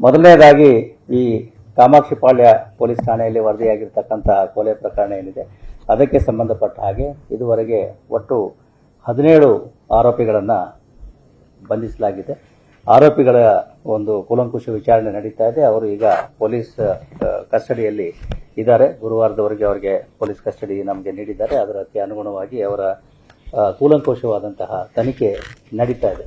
ಮೊದಲನೇದಾಗಿ ಈ ಕಾಮಾಕ್ಷಿಪಾಳ್ಯ ಪೊಲೀಸ್ ಠಾಣೆಯಲ್ಲಿ ವರದಿಯಾಗಿರ್ತಕ್ಕಂಥ ಕೊಲೆ ಪ್ರಕರಣ ಏನಿದೆ, ಅದಕ್ಕೆ ಸಂಬಂಧಪಟ್ಟ ಹಾಗೆ ಇದುವರೆಗೆ ಒಟ್ಟು ಹದಿನೇಳು ಆರೋಪಿಗಳನ್ನು ಬಂಧಿಸಲಾಗಿದೆ. ಆರೋಪಿಗಳ ಒಂದು ಕೂಲಂಕುಷ ವಿಚಾರಣೆ ನಡೀತಾ ಇದೆ. ಅವರು ಈಗ ಪೊಲೀಸ್ ಕಸ್ಟಡಿಯಲ್ಲಿ ಇದ್ದಾರೆ. ಗುರುವಾರದವರೆಗೆ ಅವರಿಗೆ ಪೊಲೀಸ್ ಕಸ್ಟಡಿ ನಮಗೆ ನೀಡಿದ್ದಾರೆ. ಅದಕ್ಕೆ ಅನುಗುಣವಾಗಿ ಅವರ ಕೂಲಂಕುಷವಾದಂತಹ ತನಿಖೆ ನಡೀತಾ ಇದೆ.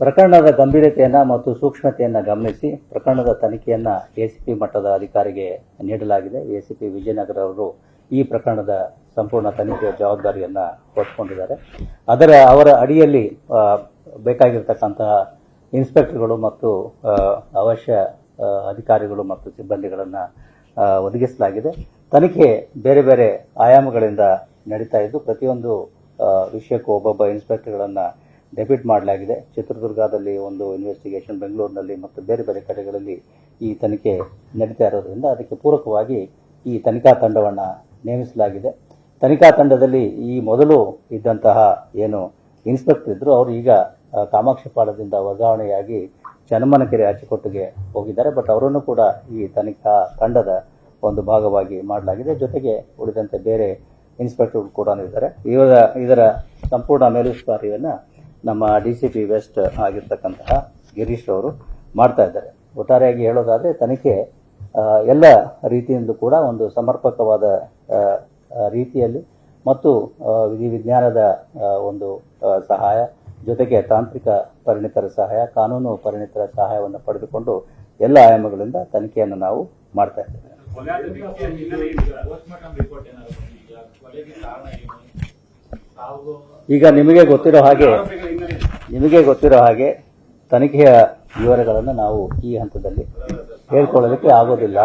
ಪ್ರಕರಣದ ಗಂಭೀರತೆಯನ್ನ ಮತ್ತು ಸೂಕ್ಷ್ಮತೆಯನ್ನ ಗಮನಿಸಿ ಪ್ರಕರಣದ ತನಿಖೆಯನ್ನ ಎಸಿಪಿ ಮಟ್ಟದ ಅಧಿಕಾರಿಗೆ ನೀಡಲಾಗಿದೆ. ಎಸಿಪಿ ವಿಜಯನಗರ ಅವರು ಈ ಪ್ರಕರಣದ ಸಂಪೂರ್ಣ ತನಿಖೆಯ ಜವಾಬ್ದಾರಿಯನ್ನ ಹೊತ್ಕೊಂಡಿದ್ದಾರೆ ಅದರ ಅವರ ಅಡಿಯಲ್ಲಿ ಬೇಕಾಗಿರ್ತಕ್ಕಂತಹ ಇನ್ಸ್ಪೆಕ್ಟರ್ಗಳು ಮತ್ತು ಅವಶ್ಯ ಅಧಿಕಾರಿಗಳು ಮತ್ತು ಸಿಬ್ಬಂದಿಗಳನ್ನು ಒದಗಿಸಲಾಗಿದೆ. ತನಿಖೆ ಬೇರೆ ಬೇರೆ ಆಯಾಮಗಳಿಂದ ನಡೀತಾ ಇದ್ದು, ಪ್ರತಿಯೊಂದು ವಿಷಯಕ್ಕೂ ಒಬ್ಬೊಬ್ಬ ಇನ್ಸ್ಪೆಕ್ಟರ್ಗಳನ್ನು ಡೆಪ್ಯೂಟ್ ಮಾಡಲಾಗಿದೆ. ಚಿತ್ರದುರ್ಗದಲ್ಲಿ ಒಂದು ಇನ್ವೆಸ್ಟಿಗೇಷನ್ ಬೆಂಗಳೂರಿನಲ್ಲಿ ಮತ್ತು ಬೇರೆ ಬೇರೆ ಕಡೆಗಳಲ್ಲಿ ಈ ತನಿಖೆ ನಡೀತಾ ಇರೋದ್ರಿಂದ ಅದಕ್ಕೆ ಪೂರಕವಾಗಿ ಈ ತನಿಖಾ ತಂಡವನ್ನು ನೇಮಿಸಲಾಗಿದೆ. ತನಿಖಾ ತಂಡದಲ್ಲಿ ಈ ಮೊದಲು ಇದ್ದಂತಹ ಏನು ಇನ್ಸ್ಪೆಕ್ಟರ್ ಇದ್ದರು ಅವರು ಈಗ ಕಾಮಾಕ್ಷಿಪಾಳದಿಂದ ವರ್ಗಾವಣೆಯಾಗಿ ಚನ್ನಮ್ಮನಕೆರೆ ಅಚ್ಚುಕೊಟ್ಟಿಗೆ ಹೋಗಿದ್ದಾರೆ. ಬಟ್ ಅವರನ್ನು ಕೂಡ ಈ ತನಿಖಾ ತಂಡದ ಒಂದು ಭಾಗವಾಗಿ ಮಾಡಲಾಗಿದೆ. ಜೊತೆಗೆ ಉಳಿದಂತೆ ಬೇರೆ ಇನ್ಸ್ಪೆಕ್ಟರ್ ಕೂಡ ಇದ್ದಾರೆ. ಇವರ ಇದರ ಸಂಪೂರ್ಣ ಮೇಲುಸ್ತುವಾರಿಯನ್ನು ನಮ್ಮ ಡಿ ಸಿ ಪಿ ವೆಸ್ಟ್ ಆಗಿರ್ತಕ್ಕಂತಹ ಗಿರೀಶ್ ಅವರು ಮಾಡ್ತಾ ಇದ್ದಾರೆ ಒಟ್ಟಾರೆಯಾಗಿ ಹೇಳೋದಾದ್ರೆ ತನಿಖೆ ಎಲ್ಲ ರೀತಿಯಿಂದ ಕೂಡ ಒಂದು ಸಮರ್ಪಕವಾದ ರೀತಿಯಲ್ಲಿ ಮತ್ತು ವಿಧಿ ವಿಜ್ಞಾನದ ಒಂದು ಸಹಾಯ ಜೊತೆಗೆ ತಾಂತ್ರಿಕ ಪರಿಣಿತರ ಸಹಾಯ ಕಾನೂನು ಪರಿಣಿತರ ಸಹಾಯವನ್ನು ಪಡೆದುಕೊಂಡು ಎಲ್ಲ ಆಯಾಮಗಳಿಂದ ತನಿಖೆಯನ್ನು ನಾವು ಮಾಡ್ತಾ ಇದ್ದೇವೆ? ಈಗ ನಿಮಗೆ ಗೊತ್ತಿರೋ ಹಾಗೆ ನಿಮಗೆ ಗೊತ್ತಿರೋ ಹಾಗೆ ತನಿಖೆಯ ವಿವರಗಳನ್ನು ನಾವು ಈ ಹಂತದಲ್ಲಿ ಹೇಳ್ಕೊಳ್ಳೋದಕ್ಕೆ ಆಗೋದಿಲ್ಲ.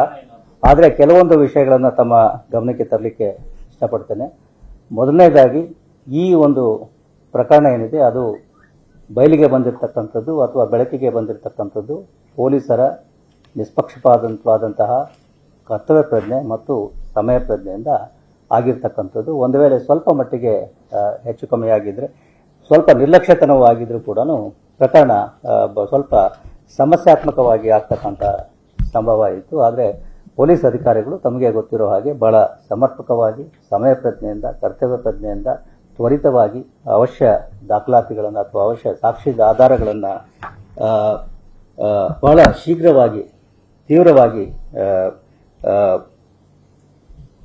ಆದರೆ ಕೆಲವೊಂದು ವಿಷಯಗಳನ್ನು ತಮ್ಮ ಗಮನಕ್ಕೆ ತರಲಿಕ್ಕೆ ಇಷ್ಟಪಡ್ತೇನೆ. ಮೊದಲನೇದಾಗಿ ಈ ಒಂದು ಪ್ರಕರಣ ಏನಿದೆ, ಅದು ಬಯಲಿಗೆ ಬಂದಿರತಕ್ಕಂಥದ್ದು ಅಥವಾ ಬೆಳಕಿಗೆ ಬಂದಿರತಕ್ಕಂಥದ್ದು ಪೊಲೀಸರ ನಿಷ್ಪಕ್ಷಪಾತವಾದಂತಹ ಕರ್ತವ್ಯ ಪ್ರಜ್ಞೆ ಮತ್ತು ಸಮಯ ಪ್ರಜ್ಞೆಯಿಂದ ಆಗಿರ್ತಕ್ಕಂಥದ್ದು. ಒಂದು ವೇಳೆ ಸ್ವಲ್ಪ ಮಟ್ಟಿಗೆ ಹೆಚ್ಚು ಕಮ್ಮಿ ಆಗಿದ್ರೆ ಸ್ವಲ್ಪ ನಿರ್ಲಕ್ಷ್ಯತನವೂ ಆಗಿದ್ರೂ ಕೂಡ ಪ್ರಕರಣ ಸ್ವಲ್ಪ ಸಮಸ್ಯಾತ್ಮಕವಾಗಿ ಆಗ್ತಕ್ಕಂಥ ಸಂಭವ ಇತ್ತು. ಆದರೆ ಪೊಲೀಸ್ ಅಧಿಕಾರಿಗಳು ತಮಗೆ ಗೊತ್ತಿರೋ ಹಾಗೆ ಬಹಳ ಸಮರ್ಪಕವಾಗಿ, ಸಮಯ ಪ್ರಜ್ಞೆಯಿಂದ, ಕರ್ತವ್ಯ ಪ್ರಜ್ಞೆಯಿಂದ ತ್ವರಿತವಾಗಿ ಅವಶ್ಯ ದಾಖಲಾತಿಗಳನ್ನು ಅಥವಾ ಅವಶ್ಯ ಸಾಕ್ಷಿದ ಆಧಾರಗಳನ್ನು ಬಹಳ ಶೀಘ್ರವಾಗಿ, ತೀವ್ರವಾಗಿ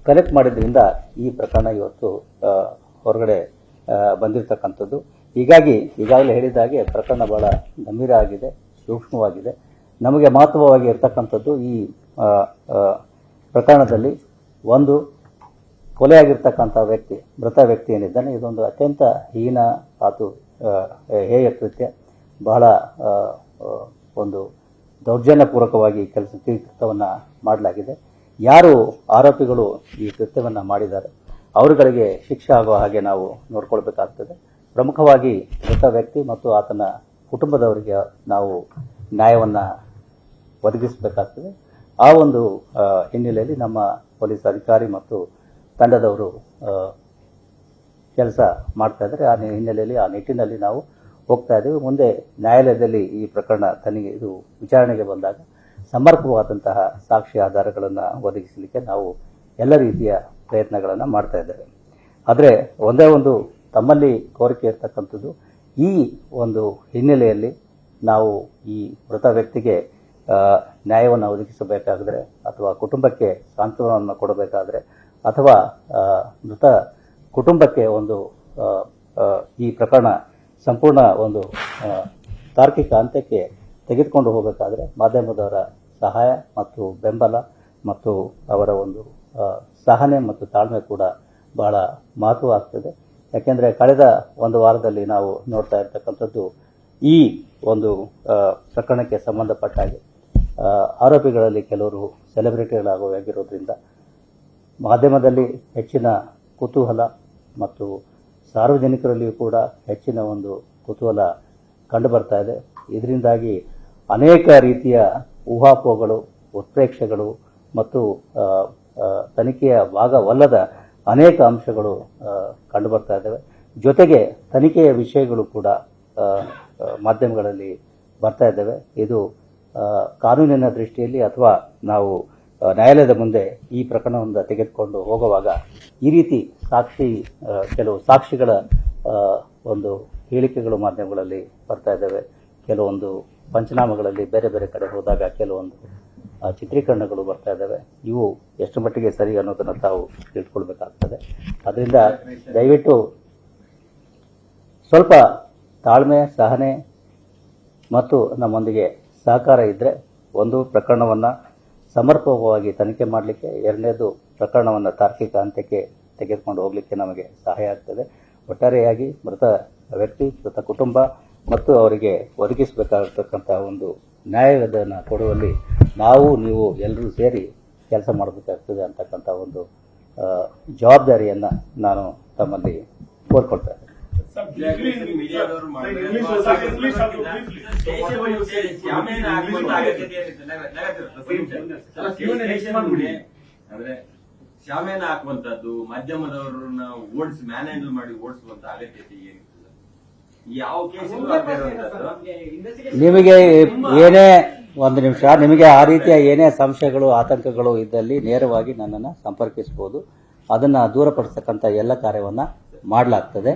ಕಲೆಕ್ಟ್ ಮಾಡಿದ್ರಿಂದ ಈ ಪ್ರಕರಣ ಇವತ್ತು ಹೊರಗಡೆ ಬಂದಿರತಕ್ಕಂಥದ್ದು. ಹೀಗಾಗಿ ಈಗಾಗಲೇ ಹೇಳಿದ ಹಾಗೆ ಪ್ರಕರಣ ಬಹಳ ಗಂಭೀರ ಆಗಿದೆ, ಸೂಕ್ಷ್ಮವಾಗಿದೆ. ನಮಗೆ ಮಹತ್ವವಾಗಿ ಇರ್ತಕ್ಕಂಥದ್ದು ಈ ಪ್ರಕರಣದಲ್ಲಿ ಒಂದು ಕೊಲೆಯಾಗಿರ್ತಕ್ಕಂಥ ವ್ಯಕ್ತಿ, ಮೃತ ವ್ಯಕ್ತಿ ಏನಿದ್ದಾನೆ, ಇದೊಂದು ಅತ್ಯಂತ ಹೀನ ಆತು ಹೇಯ ಕೃತ್ಯ ಬಹಳ ಒಂದು ದೌರ್ಜನ್ಯಪೂರ್ವಕವಾಗಿ ಕೆಲಸ ಕೃತ್ಯವನ್ನು ಮಾಡಲಾಗಿದೆ. ಯಾರು ಆರೋಪಿಗಳು ಈ ಕೃತ್ಯವನ್ನು ಮಾಡಿದ್ದಾರೆ, ಅವರುಗಳಿಗೆ ಶಿಕ್ಷೆ ಆಗುವ ಹಾಗೆ ನಾವು ನೋಡ್ಕೊಳ್ಬೇಕಾಗ್ತದೆ. ಪ್ರಮುಖವಾಗಿ ಮೃತ ವ್ಯಕ್ತಿ ಮತ್ತು ಆತನ ಕುಟುಂಬದವರಿಗೆ ನಾವು ನ್ಯಾಯವನ್ನು ಒದಗಿಸಬೇಕಾಗ್ತದೆ. ಆ ಒಂದು ಹಿನ್ನೆಲೆಯಲ್ಲಿ ನಮ್ಮ ಪೊಲೀಸ್ ಅಧಿಕಾರಿ ಮತ್ತು ತಂಡದವರು ಕೆಲಸ ಮಾಡ್ತಾ ಇದ್ದಾರೆ. ಆ ಹಿನ್ನೆಲೆಯಲ್ಲಿ, ಆ ನಿಟ್ಟಿನಲ್ಲಿ ನಾವು ಹೋಗ್ತಾ ಇದ್ದೇವೆ. ಮುಂದೆ ನ್ಯಾಯಾಲಯದಲ್ಲಿ ಈ ಪ್ರಕರಣ ತನಿಗೆ ಇದು ವಿಚಾರಣೆಗೆ ಬಂದಾಗ ಸಮರ್ಪಕವಾದಂತಹ ಸಾಕ್ಷಿ ಆಧಾರಗಳನ್ನು ಒದಗಿಸಲಿಕ್ಕೆ ನಾವು ಎಲ್ಲ ರೀತಿಯ ಪ್ರಯತ್ನಗಳನ್ನು ಮಾಡ್ತಾ ಇದ್ದೇವೆ. ಆದರೆ, ಒಂದೇ ಒಂದು ತಮ್ಮಲ್ಲಿ ಕೋರಿಕೆ ಇರ್ತಕ್ಕಂಥದ್ದು. ಈ ಒಂದು ಹಿನ್ನೆಲೆಯಲ್ಲಿ ನಾವು ಈ ಮೃತ ವ್ಯಕ್ತಿಗೆ ನ್ಯಾಯವನ್ನು ಒದಗಿಸಬೇಕಾದರೆ ಅಥವಾ ಕುಟುಂಬಕ್ಕೆ ಸಾಂತ್ವನವನ್ನು ಕೊಡಬೇಕಾದರೆ ಅಥವಾ ಮೃತ ಕುಟುಂಬಕ್ಕೆ ಒಂದು ಈ ಪ್ರಕರಣ ಸಂಪೂರ್ಣ ಒಂದು ತಾರ್ಕಿಕ ಅಂತ್ಯಕ್ಕೆ ತೆಗೆದುಕೊಂಡು ಹೋಗಬೇಕಾದ್ರೆ ಮಾಧ್ಯಮದವರ ಸಹಾಯ ಮತ್ತು ಬೆಂಬಲ ಮತ್ತು ಅವರ ಒಂದು ಸಹನೆ ಮತ್ತು ತಾಳ್ಮೆ ಕೂಡ ಬಹಳ ಮಹತ್ವ ಆಗ್ತದೆ ಯಾಕೆಂದರೆ ಕಳೆದ ಒಂದು ವಾರದಲ್ಲಿ ನಾವು ನೋಡ್ತಾ ಇರ್ತಕ್ಕಂಥದ್ದು ಈ ಒಂದು ಪ್ರಕರಣಕ್ಕೆ ಸಂಬಂಧಪಟ್ಟ ಹಾಗೆ ಆರೋಪಿಗಳಲ್ಲಿ ಕೆಲವರು ಸೆಲೆಬ್ರಿಟಿಗಳಾಗುವಾಗಿರೋದ್ರಿಂದ ಮಾಧ್ಯಮದಲ್ಲಿ ಹೆಚ್ಚಿನ ಕುತೂಹಲ ಮತ್ತು ಸಾರ್ವಜನಿಕರಲ್ಲಿಯೂ ಕೂಡ ಹೆಚ್ಚಿನ ಒಂದು ಕುತೂಹಲ ಕಂಡು ಬರ್ತಾ ಇದೆ. ಇದರಿಂದಾಗಿ ಅನೇಕ ರೀತಿಯ ಊಹಾಪೋಹಗಳು, ಉತ್ಪ್ರೇಕ್ಷೆಗಳು ಮತ್ತು ತನಿಖೆಯ ಭಾಗವಲ್ಲದ ಅನೇಕ ಅಂಶಗಳು ಕಂಡು ಬರ್ತಾ ಇದ್ದಾವೆ. ಜೊತೆಗೆ ತನಿಖೆಯ ವಿಷಯಗಳು ಕೂಡ ಮಾಧ್ಯಮಗಳಲ್ಲಿ ಬರ್ತಾ ಇದ್ದಾವೆ. ಇದು ಕಾನೂನಿನ ದೃಷ್ಟಿಯಲ್ಲಿ ಅಥವಾ ನಾವು ನ್ಯಾಯಾಲಯದ ಮುಂದೆ ಈ ಪ್ರಕರಣವನ್ನು ತೆಗೆದುಕೊಂಡು ಹೋಗುವಾಗ ಈ ರೀತಿ ಸಾಕ್ಷಿ ಕೆಲವು ಸಾಕ್ಷಿಗಳ ಒಂದು ಹೇಳಿಕೆಗಳು ಮಾಧ್ಯಮಗಳಲ್ಲಿ ಬರ್ತಾ ಇದ್ದಾವೆ. ಕೆಲವೊಂದು ಪಂಚನಾಮಗಳಲ್ಲಿ ಬೇರೆ ಬೇರೆ ಕಡೆ ಹೋದಾಗ ಕೆಲವೊಂದು ಚಿತ್ರೀಕರಣಗಳು ಬರ್ತಾ ಇದ್ದಾವೆ. ಇವು ಎಷ್ಟು ಮಟ್ಟಿಗೆ ಸರಿ ಅನ್ನೋದನ್ನು ತಾವು ತಿಳ್ಕೊಳ್ಬೇಕಾಗ್ತದೆ. ಅದರಿಂದ ದಯವಿಟ್ಟು ಸ್ವಲ್ಪ ತಾಳ್ಮೆ, ಸಹನೆ ಮತ್ತು ನಮ್ಮೊಂದಿಗೆ ಸಹಕಾರ ಇದ್ದರೆ ಒಂದು ಪ್ರಕರಣವನ್ನು ಸಮರ್ಪಕವಾಗಿ ತನಿಖೆ ಮಾಡಲಿಕ್ಕೆ, ಎರಡನೇದು ಪ್ರಕರಣವನ್ನು ತಾರ್ಕಿಕ ಅಂತ್ಯಕ್ಕೆ ತೆಗೆದುಕೊಂಡು ಹೋಗಲಿಕ್ಕೆ ನಮಗೆ ಸಹಾಯ ಆಗ್ತದೆ. ಒಟ್ಟಾರೆಯಾಗಿ ಮೃತ ವ್ಯಕ್ತಿ, ಮೃತ ಕುಟುಂಬ ಮತ್ತು ಅವರಿಗೆ ಒದಗಿಸಬೇಕಾಗಿರ್ತಕ್ಕಂಥ ಒಂದು ನ್ಯಾಯವನ್ನು ಕೊಡುವಲ್ಲಿ ನಾವು ನೀವು ಎಲ್ಲರೂ ಸೇರಿ ಕೆಲಸ ಮಾಡಬೇಕಾಗ್ತದೆ ಅಂತಕ್ಕಂಥ ಒಂದು ಜವಾಬ್ದಾರಿಯನ್ನು ನಾನು ತಮ್ಮಲ್ಲಿ ಕೋರ್ಕೊಳ್ತಾ ಇದ್ದೇನೆ ಮೀಡಿಯಾದವರು ಅಂದ್ರೆ ಶಾಮೇನ ಹಾಕುವಂತದ್ದು ಮಾಧ್ಯಮದವರನ್ನ ಓಡಿಸಿ ಮ್ಯಾನೇಜ್ ಮಾಡಿ ಓಡಿಸುವಂತ ಅಗತ್ಯತೆ ಏನಿರ್ತದೆ ಯಾವ ಕೇಸ್ ನಿಮಗೆ ಏನೇ ಒಂದು ನಿಮಿಷ. ನಿಮಗೆ ಆ ರೀತಿಯ ಏನೇ ಸಂಶಯಗಳು, ಆತಂಕಗಳು ಇದ್ದಲ್ಲಿ ನೇರವಾಗಿ ನನ್ನನ್ನು ಸಂಪರ್ಕಿಸಬಹುದು. ಅದನ್ನು ದೂರಪಡಿಸ್ತಕ್ಕಂಥ ಎಲ್ಲ ಕಾರ್ಯವನ್ನು ಮಾಡಲಾಗ್ತದೆ.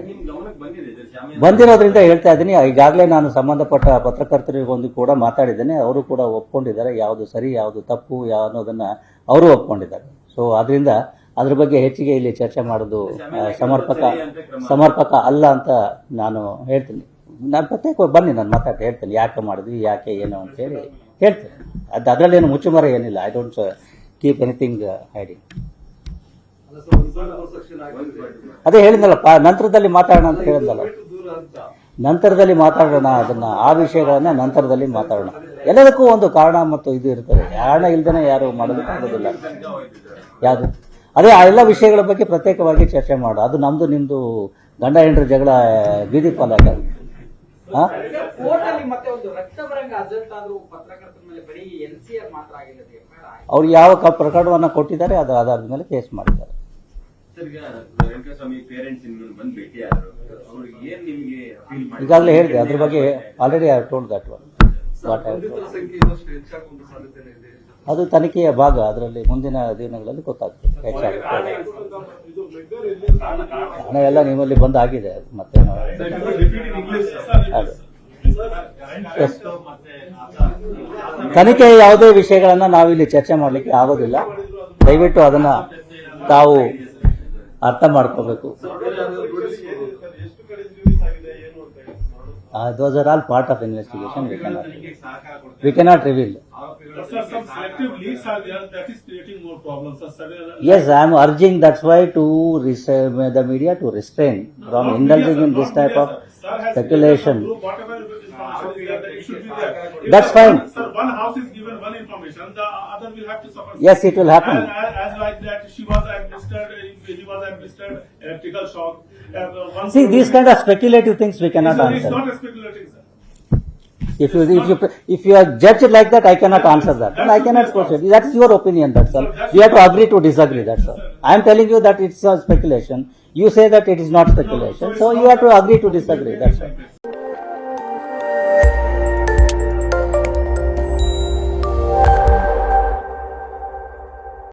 ಬಂದಿರೋದ್ರಿಂದ ಹೇಳ್ತಾ ಇದ್ದೀನಿ. ಈಗಾಗಲೇ ನಾನು ಸಂಬಂಧಪಟ್ಟ ಪತ್ರಕರ್ತರಿಗೊಂದು ಕೂಡ ಮಾತಾಡಿದ್ದೇನೆ. ಅವರು ಕೂಡ ಒಪ್ಕೊಂಡಿದ್ದಾರೆ. ಯಾವುದು ಸರಿ, ಯಾವುದು ತಪ್ಪು ಯಾವ ಅನ್ನೋದನ್ನು ಅವರು ಒಪ್ಕೊಂಡಿದ್ದಾರೆ. ಸೊ ಅದರಿಂದ ಅದ್ರ ಬಗ್ಗೆ ಹೆಚ್ಚಿಗೆ ಇಲ್ಲಿ ಚರ್ಚೆ ಮಾಡೋದು ಸಮರ್ಪಕ ಸಮರ್ಪಕ ಅಲ್ಲ ಅಂತ ನಾನು ಹೇಳ್ತೀನಿ. ನಾನು ಪ್ರತ್ಯೇಕವಾಗಿ ಬನ್ನಿ, ನಾನು ಮಾತಾಡಿ ಹೇಳ್ತೇನೆ. ಯಾಕೆ ಮಾಡಿದ್ವಿ, ಯಾಕೆ ಏನು ಅಂತ ಹೇಳಿ ಹೇಳ್ತೇನೆ. ಅದು ಅದರಲ್ಲೇನು ಮುಚ್ಚುಮರೆ ಏನಿಲ್ಲ. I don't keep anything hiding ಅದೇ ಹೇಳಿದ್ನಲ್ಲಪ್ಪ, ನಂತರದಲ್ಲಿ ಮಾತಾಡೋಣ ಅಂತ ಹೇಳಿದ್ನಲ್ಲ. ನಂತರದಲ್ಲಿ ಮಾತಾಡೋಣ, ಅದನ್ನ, ಆ ವಿಷಯಗಳನ್ನ ನಂತರದಲ್ಲಿ ಮಾತಾಡೋಣ. ಎಲ್ಲದಕ್ಕೂ ಒಂದು ಕಾರಣ ಮತ್ತು ಇದು ಇರ್ತದೆ. ಕಾರಣ ಇಲ್ದೇನೆ ಯಾರು ಮಾಡೋದಕ್ಕೆ ಆಗೋದಿಲ್ಲ. ಯಾವುದು? ಅದೇ ಆ ಎಲ್ಲ ವಿಷಯಗಳ ಬಗ್ಗೆ ಪ್ರತ್ಯೇಕವಾಗಿ ಚರ್ಚೆ ಮಾಡು ಅದು ನಮ್ದು, ನಿಮ್ದು ಗಂಡ ಹೆಂಡ್ರ ಜಗಳ ಬೀದಿ ಪಾಲಾಗ ಅವ್ರು ಯಾವ ಪ್ರಕರಣವನ್ನ ಕೊಟ್ಟಿದ್ದಾರೆ ಅದು ಆಧಾರದ ಮೇಲೆ ಕೇಸ್ ಮಾಡಿದ್ದಾರೆ. ಈಗಾಗಲೇ ಹೇಳಿದೆ ಅದ್ರ ಬಗ್ಗೆ already I told that one what I ಅದು ತನಿಖೆಯ ಭಾಗ. ಅದರಲ್ಲಿ ಮುಂದಿನ ದಿನಗಳಲ್ಲಿ ಗೊತ್ತಾಗ್ತದೆ. ಹೆಚ್ಚಾಗುತ್ತೆ ಹಣ ಎಲ್ಲ ನಿಮ್ಮಲ್ಲಿ ಬಂದ್ ಆಗಿದೆ. ಮತ್ತೆ. ತನಿಖೆ ಯಾವುದೇ ವಿಷಯಗಳನ್ನ ನಾವಿಲ್ಲಿ ಚರ್ಚೆ ಮಾಡಲಿಕ್ಕೆ ಆಗೋದಿಲ್ಲ. ದಯವಿಟ್ಟು ಅದನ್ನ ತಾವು ಅರ್ಥ ಮಾಡ್ಕೋಬೇಕು. Those are all part of investigation we cannot reveal Sir, some selective leaks are there that is creating more problems. Sir, sudden- Yes, I am urging that's why to the media to restrain from No, indulging media, in this type media, of sir. Speculation. given some group, Whatever information is there, that it should be there. If That's fine. Sir, one house is given one information, the other will have to suffer. Yes, it will happen. As, as, as like that, she was administered, he was administered electrical shock. uh, See, these kind of speculative things we cannot Sir, It's answer. not a speculating, sir. If you if you if you are judged like that, I cannot answer that. And I cannot proceed. That's your opinion. That's all. We have to agree to disagree. That's all. I am telling you that it's a speculation. You say that it is not speculation. So you have to agree to disagree. That's all.